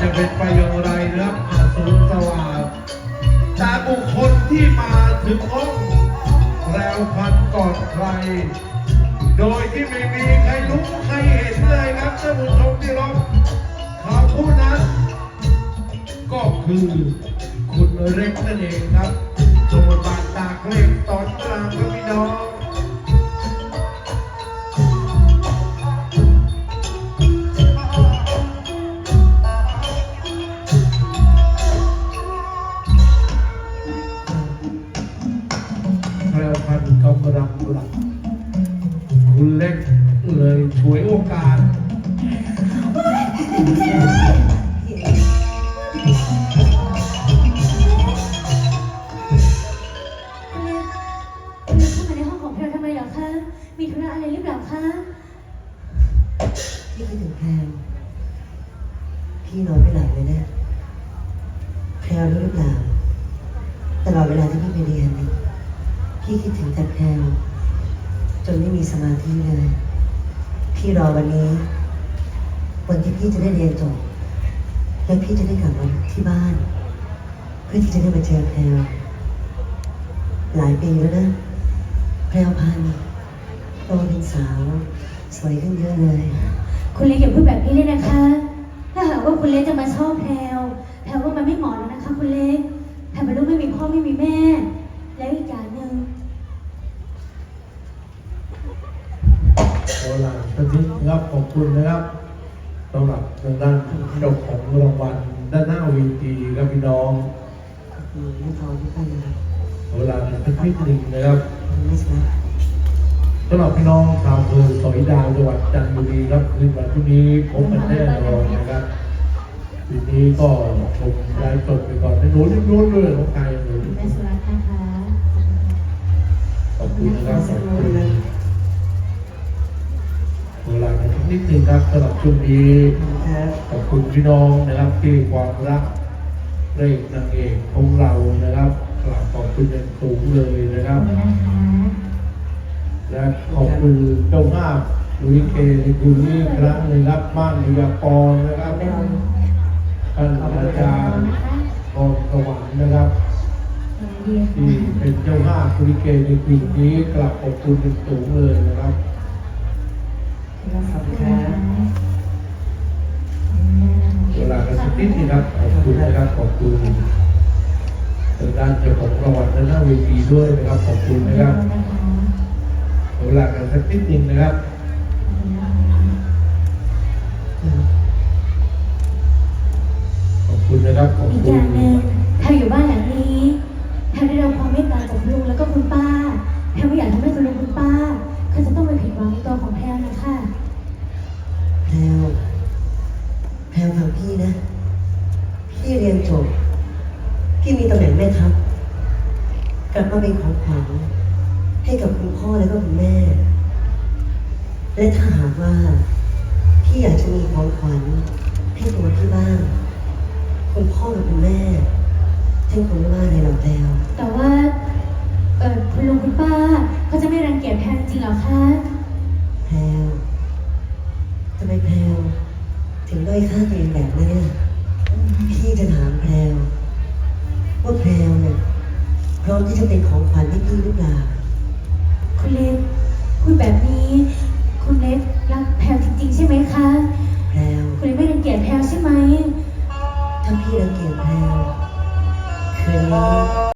จะเป็นไปอย่างไรนะครับอาสูรสว่างแต่บุคคลที่มาถึงห้องแล้วพันก่อนใคร โดยที่ไม่มีใครรู้ใครเห็นเลยครับท่านผู้ชมที่รักเขาผู้นั้น ก็คือคุณเล็กนั่นเองครับสมบาทตากเล็กตอน พันธุ์กำลังหลับคุณเล็กเลยฉวยโอกาสคุณเล็กคุณเล็กเข้ามาในห้องของเราทำไมเหรอคะ มีธุระอะไรหรือเปล่าคะพี่คิดถึงแพรวพี่นอนไม่หลับเลยนะแพรวรู้หรือเปล่าตลอดเวลาที่พี่ไปเรียนเนี่ย พี่คิดถึงแต่แพรวจนไม่มีสมาธิเลย พี่รอวันนี้ วันที่พี่จะได้เรียนจบแล้วพี่จะได้กลับมาที่บ้าน เพื่อที่จะได้มาเจอแพรวหลายปีแล้วนะแพรวพันธ์โตเป็นสาว สวยขึ้นเยอะเลย คุณเล็กอย่าพูดแบบนี้เลยนะคะ ถ้าหากว่าคุณเล็กจะมาชอบแพลวแพลวว่ามันไม่เหมาะแล้วนะคะ คุณเล็กแพลวเป็นลูกไม่มีพ่อไม่มีแม่ แล้วอีกอย่าง โบราณท่านนี้นะครับขอบคุณนะครับสำหรับทางด้านเจ้าของรางวัลด้านหน้าเวทีครับพี่น้องอืมไม่พอทุกท่านนะครับโบราณท่านนิดหนึ่งนะครับไม่ใช่สำหรับพี่น้องชาวอำเภอสอยดาวจังหวัดจันทบุรีครับคืนวันพรุ่งนี้พบกันแน่นอนนะครับทีนี้ก็ชมรายสดไปก่อนให้หนูรีบรู้เรื่องของใครหนูแม่สุรัตน์นะคะขอบคุณนะครับขอบคุณโบ นนิดหนึ่งครับสำหรับช่วงนี้ครับขอบคุณพี่น้องนะครับที่ความรักเร่งนางเอกของเรานะครับกราบขอบคุณอย่างสูงเลยนะคขรัอบบคุณนะคะและขอบคุณเจ้าภาพลุยเคในคืนนี้อีกครั้งหนึงครับบ้านวิยากรนะครับท่านอาจารย์กรสวรรค์นะครับดีที่เป็นเจ้าภาพลุยเคในคืนนี้กราบขอบคุณอย่างสูงเลยนะครับ ขอบคุณครับ เวลากันสักนิดนึงครับขอบคุณนะครับ ขอบคุณทางด้านเจ้าของรางวัลด้านหน้าเวทีด้วยนะครับขอบคุณนะครับเวลากันสักนิดนึงนะครับขอบคุณนะครับขอบอีกอคุณย่างหนึ่งแพลอยู่บ้านหลังนี้แพลได้รับความเมตตาจากคุณลุงแล้วก็คุณป้าแพลไม่อยากทำให้คุณลุงคุณป้าเขาจะต้องไปผิดหวังในตัวของแพลนะคะ แพรวแพรวฟังพี่นะ พี่เรียนจบ พี่มีตำแหน่งแม่ ทัพกลับมาเป็นของขวัญให้กับคุณพ่อแล้วก็คุณแม่ และถ้าหากว่าพี่อยากจะมีของขวัญให้ตัวพี่บ้าง คุณพ่อกับคุณแม่ท่านคงไม่ว่าอะไรหรอกแพรวแต่ว่าเออคุณลุงคุณป้าเขาจะไม่รังเกียจแพลจริงเหรอคะแพรวทำไมแพรวถึงด้อยค่าตัวเองแบบนี้นพี่จะถามแพรว ว่าแพรวเนี่ยพร้อมที่จะเป็นของขวัญให้พี่หรือเปล่าคุณเล็กพูดแบบนี้ คุณเล็กรักแพลจริงๆใช่ไหมคะ